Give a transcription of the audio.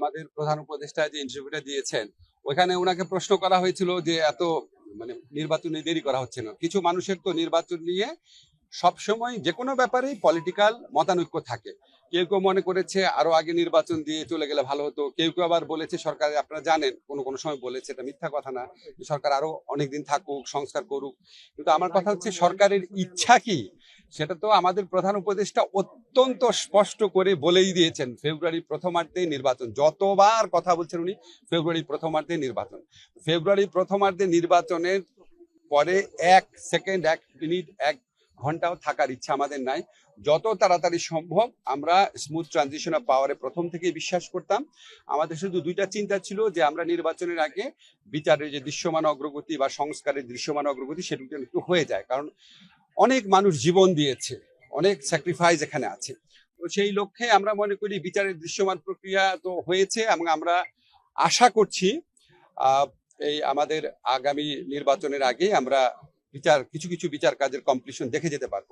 আমাদের প্রধান উপদেষ্টা যে ইন্টারভিউটা দিয়েছেন, ওখানে ওনাকে প্রশ্ন করা হয়েছিল যে এত মানে নির্বাচনে দেরি করা হচ্ছে না। কিছু মানুষের তো নির্বাচন নিয়ে সবসময় যে কোনো ব্যাপারেই পলিটিক্যাল মতানৈক্য থাকে। কেউ কেউ মনে করেছে আরও আগে নির্বাচন দিয়ে চলে গেলে ভালো হতো, কেউ কেউ আবার বলেছে সরকার, আপনারা জানেন, কোনো কোনো সময় বলেছে, এটা মিথ্যা কথা না। সরকার আরও অনেকদিন থাকুক, সংস্কার করুক। কিন্তু আমার কথা হচ্ছে সরকারের ইচ্ছা কি? সেটা তো আমাদের প্রধান উপদেষ্টা অত্যন্ত স্পষ্ট করে বলেই দিয়েছেন, ফেব্রুয়ারি প্রথমার্ধে নির্বাচন। যতবার কথা বলছেন উনি, ফেব্রুয়ারি প্রথমার্ধে নির্বাচন। ফেব্রুয়ারি প্রথমার্ধে নির্বাচনের পরে এক সেকেন্ড, এক মিনিট, এক ঘন্টাও থাকার ইচ্ছা আমাদের নাই। যত তাড়াতাড়ি সম্ভব আমরা স্মুথ ট্রানজিশন অফ পাওয়ারে প্রথম থেকেই বিশ্বাস করতাম। আমাদের শুধু দুইটা চিন্তা ছিল যে আমরা নির্বাচনের আগে বিচারের যে দৃশ্যমান অগ্রগতি বা সংস্কারের দৃশ্যমান অগ্রগতি সেটুকু একটু হয়ে যায়। কারণ অনেক মানুষ জীবন দিয়েছে, অনেক স্যাক্রিফাইস এখানে আছে। তো সেই লক্ষ্যে আমরা মনে করি বিচারের দৃশ্যমান প্রক্রিয়া তো হয়েছে এবং আমরা আশা করছি এই আমাদের আগামী নির্বাচনের আগে আমরা বিচার, কিছু কিছু বিচার কাজের কমপ্লিশন দেখে যেতে পারব।